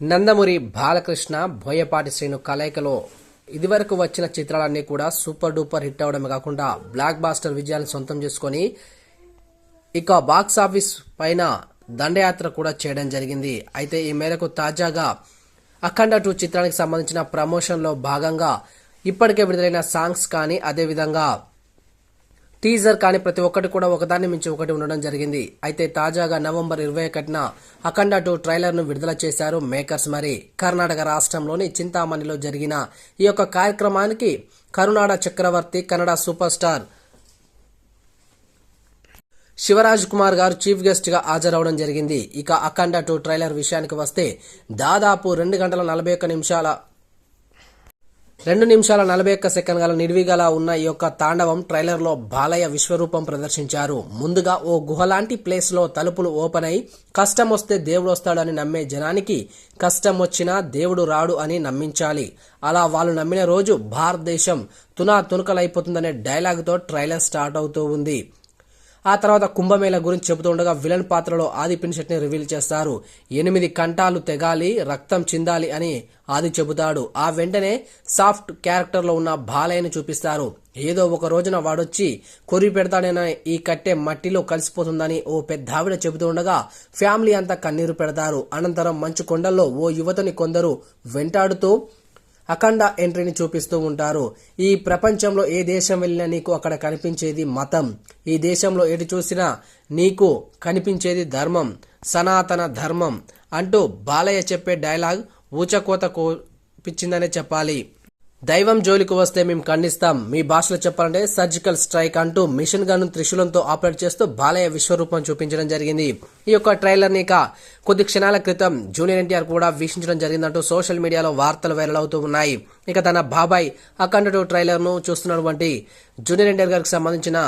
నందమూరి బాలకృష్ణ బోయపాటి శ్రీను కలయికలో ఇదివరకు వచ్చిన చిత్రాలన్నీ కూడా సూపర్ డూపర్ హిట్ అవడమే కాకుండా బ్లాక్ బాస్టర్ విజయాన్ని సొంతం చేసుకొని ఇక బాక్స్ ఆఫీస్ పైన దండయాత్ర కూడా చేయడం జరిగింది. అయితే ఈ మేరకు తాజాగా అఖండ టూ చిత్రానికి సంబంధించిన ప్రమోషన్లో భాగంగా ఇప్పటికే విడుదలైన సాంగ్స్ కానీ అదేవిధంగా టీజర్ కానీ ప్రతి ఒక్కటి కూడా ఒకదాన్ని మించి ఒకటి ఉండడం జరిగింది. అయితే తాజాగా నవంబర్ ఇరవై ఒకటిన అఖండ టూ ట్రైలర్ను విడుదల చేశారు మేకర్స్ మరి. కర్ణాటక రాష్ట్రంలోని చింతామణిలో జరిగిన ఈ యొక్క కార్యక్రమానికి Karunada Chakravarthi Kannada super star Shivaraj Kumar garu chief గెస్ట్గా హాజరవడం జరిగింది. ఇక అఖండ టూ ట్రైలర్ విషయానికి వస్తే దాదాపు రెండు గంటల నలభై ఒక్క నిమిషాల రెండు నిమిషాల నలభై ఒక్క సెకండ్ గల నిర్విగల ఉన్న ఈ యొక్క తాండవం ట్రైలర్లో బాలయ్య విశ్వరూపం ప్రదర్శించారు. ముందుగా ఓ గుహలాంటి ప్లేస్లో తలుపులు ఓపెన్ అయి కష్టం వస్తే దేవుడు వస్తాడని నమ్మే జనానికి కష్టం వచ్చినా దేవుడు రాడు అని నమ్మించాలి. అలా వాళ్ళు నమ్మిన రోజు భారతదేశం తునా తునకలైపోతుందనే డైలాగ్తో ట్రైలర్ స్టార్ట్ అవుతూ ఉంది. ఆ తర్వాత కుంభమేళ గురించి చెబుతూ ఉండగా విలన్ పాత్రలో ఆది పినిషెట్ని రివీల్ చేస్తారు. ఎనిమిది కంఠాలు తెగాలి రక్తం చిందాలి అని ఆది చెబుతాడు. ఆ వెంటనే సాఫ్ట్ క్యారెక్టర్లో ఉన్న బాలయ్యను చూపిస్తారు. ఏదో ఒక రోజున వాడొచ్చి కొరి పెడతాడని? ఈ కట్టె మట్టిలో కలిసిపోతుందని ఓ పెద్ద ఆవిడ చెబుతూ ఉండగా ఫ్యామిలీ అంతా కన్నీరు పెడతారు. అనంతరం మంచు కొండల్లో ఓ యువతని కొందరు వెంటాడుతూ అఖండ ఎంట్రీని చూపిస్తూ ఉంటారు. ఈ ప్రపంచంలో ఏ దేశం వెళ్ళినా నీకు అక్కడ కనిపించేది మతం. ఈ దేశంలో ఎటు చూసినా నీకు కనిపించేది ధర్మం. సనాతన ధర్మం అంటూ బాలయ్య చెప్పే డైలాగ్ ఊచకోత కోపించిందనే చెప్పాలి. దైవం జోలికి వస్తే మేము ఖండిస్తాం. మీ భాషలో చెప్పాలంటే సర్జికల్ స్ట్రైక్ అంటూ మిషన్ గన్ త్రిశూలంతో ఆపరేట్ చేస్తూ బాలయ్య విశ్వరూపం చూపించడం జరిగింది. ఈ యొక్క ట్రైలర్ని ఇక కొద్ది క్షణాల క్రితం జూనియర్ ఎన్టీఆర్ కూడా వీక్షించడం జరిగిందంటూ సోషల్ మీడియాలో వార్తలు వైరల్ అవుతూ ఉన్నాయి. ఇక తన బాబాయ్ అఖండ ట్రైలర్ను ట్రైలర్ను చూస్తున్నటువంటి జూనియర్ ఎన్టీఆర్ గారికి సంబంధించిన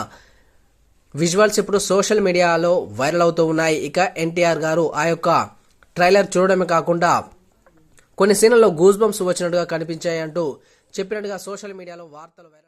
విజువల్స్ ఇప్పుడు సోషల్ మీడియాలో వైరల్ అవుతూ ఉన్నాయి. ఇక ఎన్టీఆర్ గారు ఆ యొక్క ట్రైలర్ చూడడమే కాకుండా కొన్ని సీన్లలో గూజ్ బంప్స్ వచ్చినట్టుగా కనిపించాయి అంటూ చెప్పినట్టుగా సోషల్ మీడియాలో వార్తలు వైరల్